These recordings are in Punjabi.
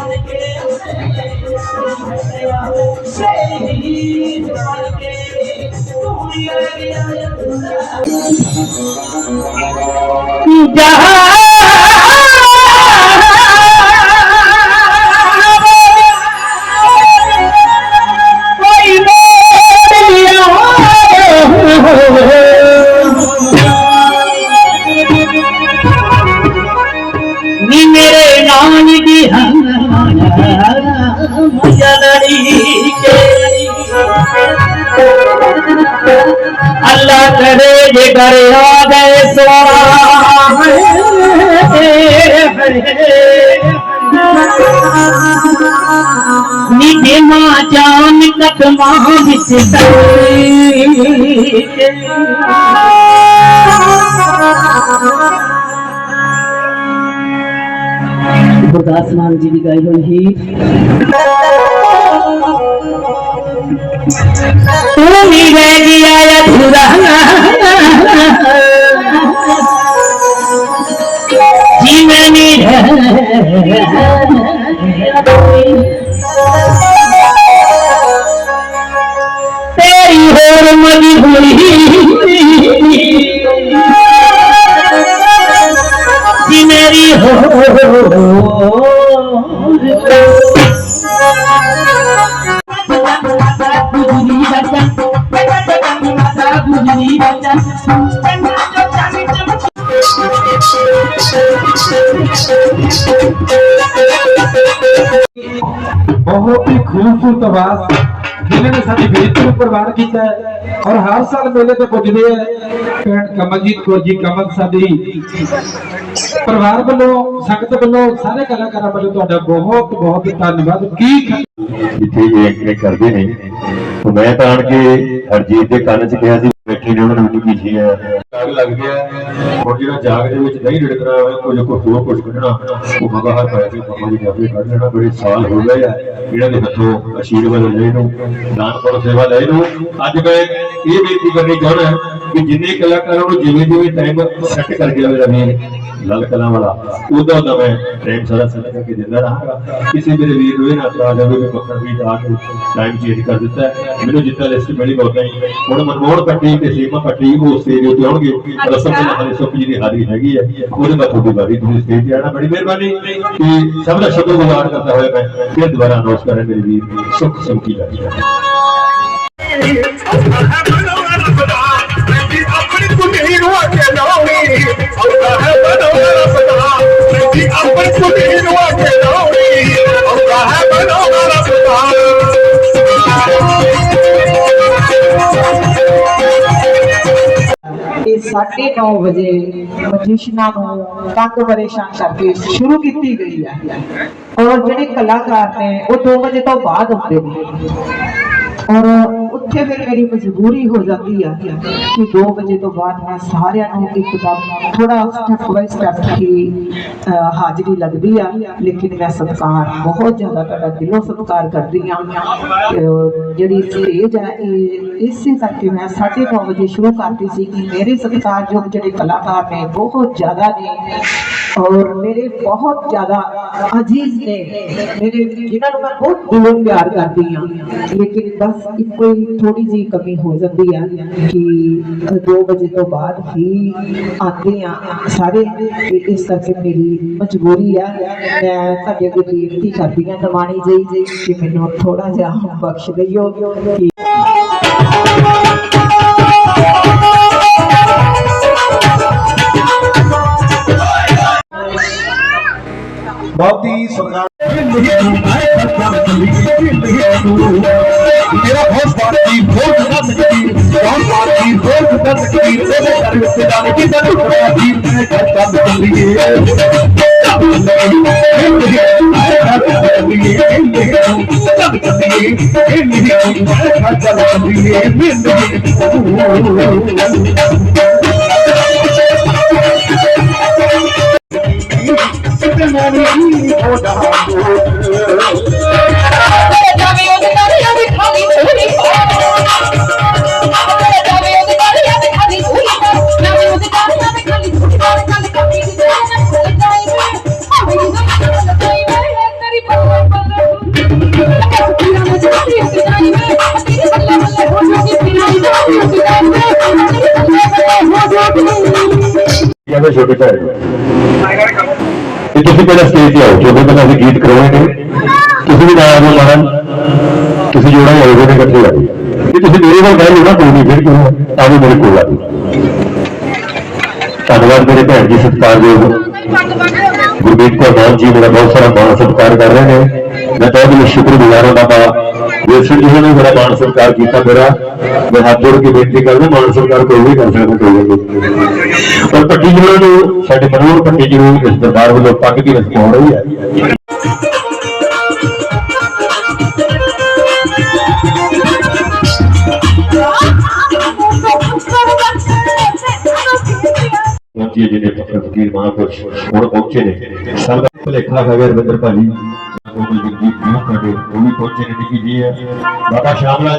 ਬਣ ਕੇ ਸ਼ਹੀਦ ਬਣ ਕੇ ਤੂੰ ਹੀ ਜਲੜੀ ਕੇ ਅੱਲਾ ਕਰੇ ਜੇ ਘਰ ਆ ਗਏ ਸੋਰਾ ਨੀ ਮਾਂ ਜਾਨ ਕਦਮਾਂ ਗੁਰਦਾਸ ਮਾਨ ਜੀ ਦੀ ਗਾਈ ਹੋਈ ਹੀ ਤੂੰ ਵੀ ਰਹਿ ਗਿਆ ਅਧੂਰਾ ਜੀ ਤੇਰੀ ਹੋਰ ਮਜਬੂਰੀ ਜੀ ਮੇਰੀ ਹੋ ਬਹੁਤ ਹੀ ਖੂਬਸੂਰਤ ਆਵਾਜ਼। ਜਿਨ੍ਹਾਂ ਨੇ ਸਾਡੀ ਬੇਇੱਜ਼ਤੀ ਨੂੰ ਪ੍ਰਵਾਨ ਕੀਤਾ ਹੈ ਔਰ ਹਰ ਸਾਲ ਮੇਲੇ ਤੇ ਪੁੱਜਦੇ ਹੈ। ਕਮਲਜੀਤ ਕੌਰ ਜੀ, ਕਮਲ ਸਾਡੀ ਪਰਿਵਾਰ ਵੱਲੋਂ, ਸੰਗਤ ਵੱਲੋਂ, ਸਾਰੇ ਕਲਾਕਾਰਾਂ ਵੱਲੋਂ ਤੁਹਾਡਾ ਬਹੁਤ ਬਹੁਤ ਧੰਨਵਾਦ। ਕੀ ਜਿੱਥੇ ਇਹ ਐਕਟਿੰਗ ਕਰਦੇ ਨੇ। ਮੈਂ ਤਾਂ ਆਣ ਕੇ ਹਰਜੀਤ ਦੇ ਕੰਨ 'ਚ ਕਿਹਾ ਸੀ ਬੈਠੀ ਨੇ, ਉਹਨਾਂ ਨੂੰ ਵੀ ਹੈ ਲੱਗ ਲੱਗ ਗਿਆ। ਹੁਣ ਜਿਹੜਾ ਜਾਗ ਦੇ ਵਿੱਚ ਨਹੀਂ ਰਿੜਕਣਾ ਹੋਵੇ ਕੁਝ ਕੁਝ ਹੋਰ ਕੁਝ ਕੱਢਣਾ, ਉਹ ਮਗਾਹਰ ਪੈ ਕੇ ਮਾਮਾ ਜੀ ਨੇ ਕੱਢ ਲੈਣਾ, ਬੜੇ ਸਾਲ ਹੋ ਗਏ ਆ। ਇਹਨਾਂ ਦੇ ਹੱਥੋਂ ਅਸ਼ੀਰਵਾਦ ਲੈ ਨੂੰ ਦਾਨਪੁਰ ਸੇਵਾ ਲੈ ਨੂੰ ਅੱਜ ਮੈਂ ਇਹ ਬੇਨਤੀ ਕਰਨੀ ਚਾਹੁੰਦਾ ਕਿ ਜਿੰਨੇ ਕਲਾਕਾਰਾਂ ਨੂੰ ਜਿਵੇਂ ਜਿਵੇਂ ਟਾਈਮ ਸੈੱਟ ਕਰਕੇ ਗਿਆ ਮੇਰਾ ਲਾਲ ਕਲਾਂ ਵਾਲਾ ਉਦੋਂ ਉਦੋਂ ਮੈਂ ਟਾਈਮ ਸਾਰਾ ਸੈੱਟ ਕਰਕੇ ਦਿੰਦਾ ਰਹਾਂਗਾ। ਕਿਸੇ ਮੇਰੇ ਵੀਰ ਨੂੰ ਇਹ ਨਾ ਤਰਾ ਜਾਵੇ ਕਿ ਮੱਖਣ ਵੀ ਆ ਕੇ ਟਾਈਮ ਚੇਂਜ ਕਰ ਦਿੱਤਾ ਹੈ। ਮੈਨੂੰ ਜਿੱਦਾਂ ਲਿਸਟ ਮਿਲੀ ਮੌਕਾ ਹੀ ਹੁਣ ਮਨਮੋਹਨ ਪੱਟੀ ਤੇ ਸੀਮਾ ਪੱਟੀ ਉਹ ਸਟੇਜ ਉੱਤੇ ਆਉਣਗੇ। ਰਸਮ ਦੇ ਨਾਲ ਸੁੱਖ ਜੀ ਦੀ ਹਾਜ਼ਰੀ ਹੈਗੀ ਹੈ। ਉਹਦੇ ਬਾਅਦ ਤੁਹਾਡੀ ਵਾਰੀ ਤੁਸੀਂ ਸਟੇਜ ਤੇ ਆਣਾ ਬੜੀ ਮਿਹਰਬਾਨੀ। ਕਿ ਸਭ ਦਾ ਸ਼ੁਕਰਗੁਜ਼ਾਰ ਕਰਦਾ ਹੋਇਆ ਮੈਂ। ਫਿਰ ਦੁਬਾਰਾ ਅਨਾਉਂਸ ਕਰਾਂ ਮੇਰੇ ਵੀਰ ਸੁੱਖ ਸੰਕੀ ਲੱਗੀ ਇਹ 9:30 ਵਜੇ ਮਜੀਸ਼ਨਾਂ ਨੂੰ ਕੰਗ ਪਰੇਸ਼ਾਨ ਕਰਕੇ ਸ਼ੁਰੂ ਕੀਤੀ ਗਈ ਹੈ ਔਰ ਜਿਹੜੇ ਕਲਾਕਾਰ ਨੇ ਉਹ 2 ਵਜੇ ਤੋਂ ਬਾਅਦ ਆਉਂਦੇ ਨੇ ਔਰ ਉੱਥੇ ਫਿਰ ਮੇਰੀ ਮਜਬੂਰੀ ਹੋ ਜਾਂਦੀ ਆ ਕਿ 2 ਵਜੇ ਤੋਂ ਬਾਅਦ ਮੈਂ ਸਾਰਿਆਂ ਨੂੰ ਇੱਕ ਇੱਕਦਮ ਥੋੜਾ ਸਟੈਪ ਬਾਈ ਸਟੈਪ ਹੀ ਹਾਜ਼ਰੀ ਲੱਗਦੀ ਆ। ਲੇਕਿਨ ਮੈਂ ਸਤਿਕਾਰ, ਬਹੁਤ ਜ਼ਿਆਦਾ ਤੁਹਾਡਾ ਦਿਲੋਂ ਸਤਿਕਾਰ ਕਰਦੀ ਆ। ਜਿਹੜੀ ਸਟੇਜ ਹੈ ਇਹ ਇਸੇ ਕਰਕੇ ਮੈਂ 9:30 ਵਜੇ ਸ਼ੁਰੂ ਕਰਦੀ ਸੀ ਕਿ ਮੇਰੇ ਸਤਿਕਾਰਯੋਗ ਜਿਹੜੇ ਕਲਾਕਾਰ ਨੇ, ਬਹੁਤ ਜ਼ਿਆਦਾ ਨੇ ਔਰ ਮੇਰੇ ਬਹੁਤ ਜ਼ਿਆਦਾ ਅਜੀਜ਼ ਨੇ ਮੇਰੇ ਜਿਨ੍ਹਾਂ ਨੂੰ ਮੈਂ ਬਹੁਤ ਦਿਲੋਂ ਪਿਆਰ ਕਰਦੀ ਹਾਂ ਲੇਕਿਨ ਬਸ ਇੱਕੋ ਹੀ ਥੋੜੀ ਜਿਹੀ ਕਮੀ ਹੋ ਜਾਂਦੀ ਆ ਕਿ 2 ਵਜੇ ਤੋਂ ਬਾਅਦ ਹੀ ਆਉਂਦੇ ਆ ਸਾਰੇ ਤੇ ਇਸ ਕਰਕੇ ਮੇਰੀ ਮਜਬੂਰੀ ਆ ਮੈਂ ਤੁਹਾਡੇ ਅੱਗੇ ਬੇਨਤੀ ਕਰਦੀ ਹਾਂ ਨਮਾਣੀ ਜੀ ਕਿ ਮੈਨੂੰ ਥੋੜਾ ਜਿਹਾ ਬਖਸ਼ बहुत ही सरकार मेरा बहुत मैं तेरे बल्ले बल्ले हो किसी पहले स्टेज से आओ जो दिन अभी गीत करवाएँगे किसी भी गाया आगे मारन किसी जोड़ा ही आयोजन इकट्ठे ला दी ये तुम मेरे को कह ना कोई फिर क्यों आगे मेरे को ला दी धन्यवाद मेरे भैन जी सत्कार जो गुरदीप कौर मान जी मेरा बहुत सारा मान सत्कार कर रहे हैं मैं तो शुक्र गुजार हूँ बाबा ਵਿਲਸਨ ਜੀ ਨੇ ਮੇਰਾ ਮਾਣ ਸਤਿਕਾਰ ਕੀਤਾ ਮੇਰਾ। ਮੈਂ ਹੱਥ ਜੋੜ ਕੇ ਬੇਨਤੀ ਕਰਦਾ ਮਾਣ ਸਤਿਕਾਰ ਕੋਈ ਵੀ ਕਰ ਸਕਦਾ ਕੋਈ ਨਹੀਂ ਪਰ ਪੱਟੀ ਜੀ ਨੂੰ ਸਾਡੇ ਮਨੋਹਰ ਪੱਟੀ ਜੀ ਨੂੰ ਇਸ ਦਰਬਾਰ ਵੱਲੋਂ ਪੱਗ ਦੀ ਰਸਮ ਹੋ ਰਹੀ ਹੈ। ਜੀ ਨੇ ਫਕੀਰ ਮਹਾਂਪੁਰਸ਼ ਹੁਣ ਪਹੁੰਚੇ ਨੇ। ਸਭ ਦਾ ਭੁਲੇਖਾ ਗਿਆ ਰਵਿੰਦਰ ਭਾਜੀ। ਜੀ ਕਿਉਂ ਕਰਦੇ ਉਹ ਵੀ ਪਹੁੰਚੇ ਨੇ ਨਿੱਕੀ ਜੀ ਹੈ ਬਾਬਾ ਸ਼ਾਮ ਲਾਲ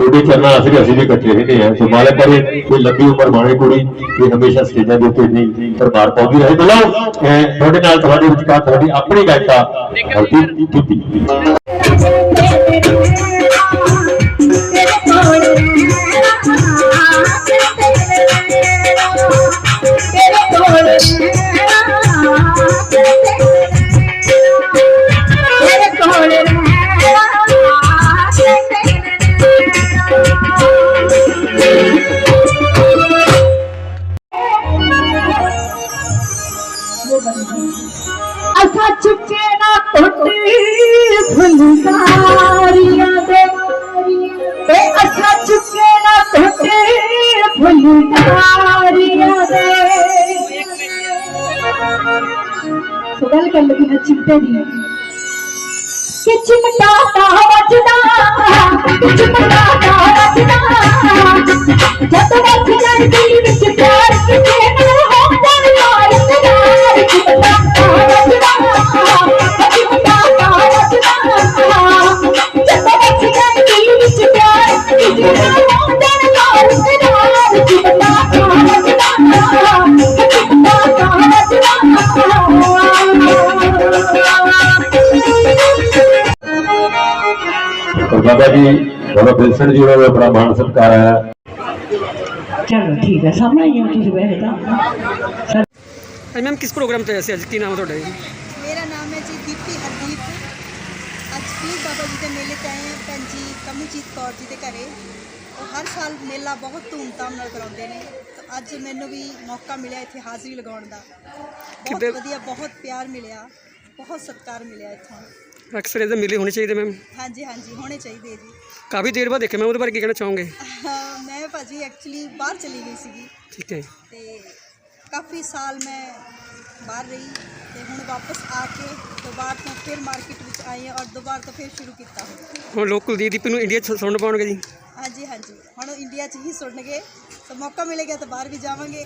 ਤੁਹਾਡੇ ਚਰਨਾਂ ਅਸੀਂ ਅਸੀਂ ਵੀ ਇਕੱਠੇ ਰਹਿੰਦੇ ਆ ਸੋ ਮਾਲਕ ਕਰੇ, ਕੋਈ ਲੰਬੀ ਉਮਰ ਬਾਣੇ ਕੁੜੀ ਵੀ ਹਮੇਸ਼ਾ ਸਟੇਜਾਂ ਦੇ ਉੱਤੇ ਨਹੀਂ ਦਰਬਾਰ ਪਾਉਂਦੀ ਰਹੇ। ਬੁਲਾਓ ਤੁਹਾਡੇ ਨਾਲ ਤੁਹਾਡੇ ਵਿਚਕਾਰ ਤੁਹਾਡੀ ਆਪਣੀ ਗਾਇਕਾ ਹਰਦੀਪ ਤੁੱਤੀ ਟੁੱਟੀ ਫੁਲਕਾਰੀਆਂ ਦੇ ਸੋ ਗੱਲ ਕਰ ਲਗੀ ਨਾ ਚਿੱਟੇ ਦੀ ਕਿ ਚਿਮਟਾ ਤਾ और बाबा जी बाबा विल्सन जी ने बड़ा मान सत्कार है ਚਲੋ ਠੀਕ ਹੈ ਸਾਹਮਣੇ ਹੀ ਹੋ ਤੁਸੀਂ ਵੈਸੇ ਤਾਂ ਅੱਜ ਮੈਮ ਕਿਸ ਪ੍ਰੋਗਰਾਮ ਤੇ ਆਏ ਸੀ ਅੱਜ ਕੀ ਨਾਮ ਹੈ ਤੁਹਾਡਾ ਜੀ ਮੇਰਾ ਨਾਮ ਹੈ ਜੀ ਦੀਪਤੀ ਹਰਦੀਪ ਅੱਜ ਪੀਰ ਬਾਬਾ ਜੀ ਦੇ ਮੇਲੇ 'ਤੇ ਆਏ ਹਾਂ ਭੈਣ ਜੀ ਕਮਲਜੀਤ ਕੌਰ ਜੀ ਦੇ ਘਰੇ ਉਹ ਹਰ ਸਾਲ ਮੇਲਾ ਬਹੁਤ ਧੂਮਧਾਮ ਨਾਲ ਕਰਾਉਂਦੇ ਨੇ ਤਾਂ ਅੱਜ ਮੈਨੂੰ ਵੀ ਮੌਕਾ ਮਿਲਿਆ ਇੱਥੇ ਹਾਜ਼ਰੀ ਲਗਾਉਣ ਦਾ ਬਹੁਤ ਕਿੱਦਾਂ- ਵਧੀਆ ਬਹੁਤ ਪਿਆਰ ਮਿਲਿਆ ਬਹੁਤ ਸਤਿਕਾਰ ਮਿਲਿਆ ਇੱਥੋਂ। ਅਕਸਰ ਇਹਦੇ ਮੇਲੇ ਹੋਣੇ ਚਾਹੀਦੇ ਮੈਮ। ਹਾਂਜੀ ਹਾਂਜੀ ਹੋਣੇ ਚਾਹੀਦੇ ਜੀ। ਕਾਫੀ ਦੇਰ ਬਾਅਦ ਦੇਖਿਆ ਮੈਂ ਉਹਦੇ ਬਾਰੇ ਕੀ ਕਹਿਣਾ ਚਾਹੋਗੇ? ਮੈਂ ਭਾਜੀ ਐਕਚੁਅਲੀ ਬਾਹਰ ਚਲੀ ਗਈ ਸੀਗੀ। ਠੀਕ ਹੈ ਤੇ ਕਾਫੀ ਸਾਲ ਮੈਂ ਬਾਹਰ ਰਹੀ ਤੇ ਹੁਣ ਵਾਪਸ ਆ ਕੇ ਦੁਬਾਰਾ ਤੋਂ ਫਿਰ ਮਾਰਕੀਟ ਵਿੱਚ ਆਈ ਹਾਂ ਔਰ ਦੁਬਾਰਾ ਤੋਂ ਫਿਰ ਸ਼ੁਰੂ ਕੀਤਾ ਹੋਇਆ ਹੁਣ ਲੋਕ ਕੁਲਦੀਪ ਦੀਪ ਨੂੰ ਇੰਡੀਆ 'ਚ ਸੁਣਨ ਪਾਉਣਗੇ ਜੀ। ਹਾਂਜੀ ਹਾਂਜੀ। ਹੁਣ ਇੰਡੀਆ 'ਚ ਹੀ ਸੁਣਨਗੇ। ਤਾਂ ਮੌਕਾ ਮਿਲੇਗਾ ਤਾਂ ਬਾਹਰ ਵੀ ਜਾਵਾਂਗੇ।